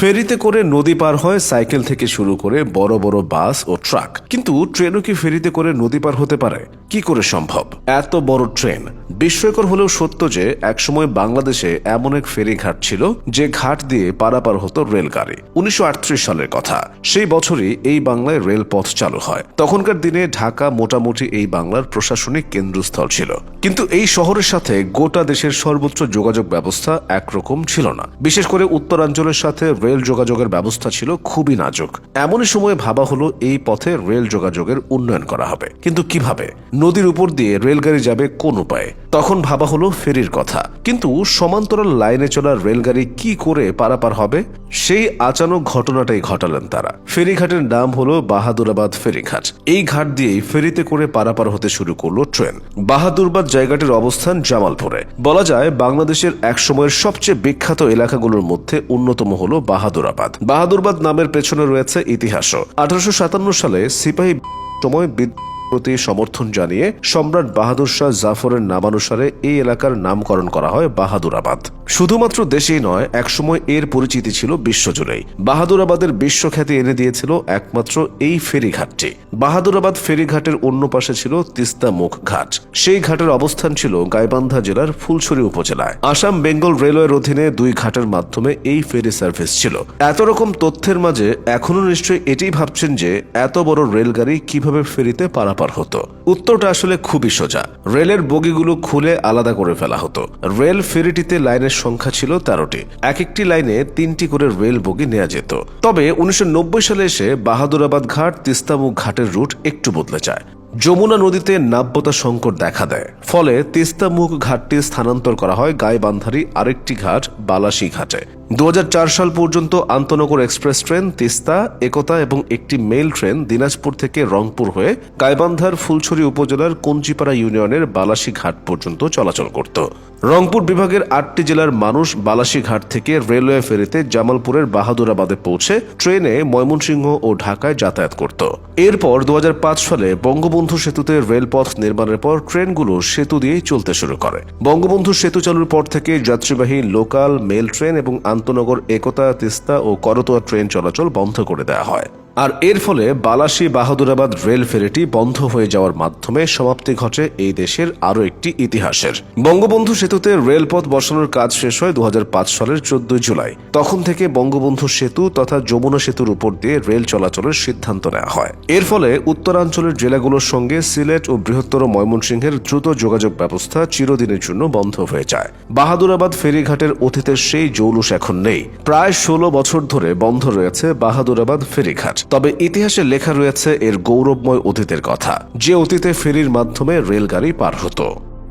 ফেরিতে করে নদী পার হয় সাইকেল থেকে শুরু করে বড় বড় বাস ও ট্রাক। কিন্তু ট্রেনও কি ফেরিতে করে নদী পার হতে পারে? কি করে সম্ভব? এত বড় ট্রেন। বিস্ময়কর হলেও সত্য যে, একসময় বাংলাদেশে এমন এক ফেরি ঘাট ছিল যে ঘাট দিয়ে পারাপার হতো রেলগাড়ি। উনিশশো সালের কথা। সেই বছরই এই বাংলায় রেলপথ চালু হয়। তখনকার দিনে ঢাকা মোটামুটি এই বাংলার প্রশাসনিক কেন্দ্রস্থল ছিল। কিন্তু এই শহরের সাথে গোটা দেশের সর্বোচ্চ যোগাযোগ ব্যবস্থা একরকম ছিল না। বিশেষ করে উত্তরাঞ্চলের সাথে রেল যোগাযোগের ব্যবস্থা ছিল খুবই নাজুক। এমনই সময় ভাবা হলো এই পথে রেল যোগাযোগের উন্নয়ন করা হবে। কিন্তু কীভাবে? নদীর উপর দিয়ে রেলগাড়ি যাবে কোন উপায়ে? তখন ভাবা হলো ফেরির কথা। কিন্তু সমান্তরাল লাইনে চলা রেলগাড়ি কি করে পারাপার হবে? সেই আচানক ঘটনাটাই ঘটালেন তারা। ফেরিঘাটের নাম হলো বাহাদুরাবাদ ফেরিঘাট। এই ঘাট দিয়েই ফেরিতে করে পারাপার হতে শুরু করল ট্রেন। বাহাদুরবাদ জায়গাটির অবস্থান জামালপুরে। বলা যায়, বাংলাদেশের এক সময়ের সবচেয়ে বিখ্যাত এলাকাগুলোর মধ্যে অন্যতম হলো বাহাদুরাবাদ। বাহাদুরবাদ নামের পেছনে রয়েছে ইতিহাসও। আঠারোশো সাতান্ন সালে সিপাহী সময় প্রতি সমর্থন জানিয়ে সম্রাট বাহাদুর শাহ জাফরের নামানুসারে এই এলাকার নামকরণ করা হয় বাহাদুরাবাদ। শুধুমাত্র দেশেই নয়, একসময় এর পরিচিতি ছিল বিশ্বজুড়েই বাহাদুরাবাদের বিশ্বখ্যাতি এনে দিয়েছিল একমাত্র এই ফেরিঘাটটি। বাহাদুরাবাদ ফেরিঘাটের অন্য পাশে ছিল তিস্তা মুখ ঘাট। সেই ঘাটের অবস্থান ছিল গাইবান্ধা জেলার ফুলছড়ি উপজেলায়। আসাম বেঙ্গল রেলওয়ের অধীনে দুই ঘাটের মাধ্যমে এই ফেরি সার্ভিস ছিল। এত রকম তথ্যের মাঝে এখনও নিশ্চয়ই এটাই ভাবছেন যে এত বড় রেলগাড়ি কীভাবে ফেরিতে পারাপার হতো। উত্তরটা আসলে খুবই সোজা। রেলের বগিগুলো খুলে আলাদা করে ফেলা হতো। রেল ফেরিটিতে লাইনের সংখ্যা ছিল তেরোটি। এক একটি লাইনে তিনটি করে রেল বগি নেওয়া যেত। তবে উনিশশো নব্বই সালে এসে বাহাদুরাবাদ ঘাট তিস্তামুখ ঘাটের রুট একটু বদলে যায়। যমুনা নদীতে নাব্যতা সংকট দেখা দেয়। ফলে তিস্তামুখ ঘাটটি স্থানান্তর করা হয় গাইবান্ধারী আরেকটি ঘাট, বালাসি ঘাটে। দু হাজার চার সাল পর্যন্ত আন্তনগর এক্সপ্রেস ট্রেন তিস্তা, একতা এবং একটি মেল ট্রেন দিনাজপুর থেকে রংপুর হয়ে গাইবান্ধার ফুলছড়ি উপজেলার কঞ্চিপাড়া ইউনিয়নের বালাসী ঘাট পর্যন্ত চলাচল করত। রংপুর বিভাগের আটটি জেলার মানুষ বালাসী ঘাট থেকে রেলওয়ে ফেরিতে জামালপুরের বাহাদুরাবাদে পৌঁছে ট্রেনে ময়মনসিংহ ও ঢাকায় যাতায়াত করত। এরপর দু হাজার পাঁচ সালে বঙ্গবন্ধু সেতুতে রেলপথ নির্মাণের পর ট্রেনগুলো সেতু দিয়েই চলতে শুরু করে। বঙ্গবন্ধু সেতু চালুর পর থেকে যাত্রীবাহী লোকাল মেল ট্রেন এবং আন্তনগর একতা তিস্তা ও করতোয়া ট্রেন চলাচল বন্ধ করে দেওয়া হয়। আর এর ফলে বালাসী বাহাদুরাবাদ রেল ফেরিটি বন্ধ হয়ে যাওয়ার মাধ্যমে সমাপ্তি ঘটে এই দেশের আরও একটি ইতিহাসের। বঙ্গবন্ধু সেতুতে রেলপথ বসানোর কাজ শেষ হয় দু হাজার পাঁচ সালের চোদ্দই জুলাই। তখন থেকে বঙ্গবন্ধু সেতু তথা যমুনা সেতুর উপর দিয়ে রেল চলাচলের সিদ্ধান্ত নেওয়া হয়। এর ফলে উত্তরাঞ্চলের জেলাগুলোর সঙ্গে সিলেট ও বৃহত্তর ময়মনসিংহের দ্রুত যোগাযোগ ব্যবস্থা চিরদিনের জন্য বন্ধ হয়ে যায়। বাহাদুরাবাদ ফেরিঘাটের অতীতের সেই জৌলুস এখন নেই। প্রায় ষোলো বছর ধরে বন্ধ রয়েছে বাহাদুরাবাদ ফেরিঘাট। তবে ইতিহাসে লেখা রয়েছে এর গৌরবময় অতীতের কথা, যে অতীতে ফেরির মাধ্যমে রেলগাড়ি পার হতো।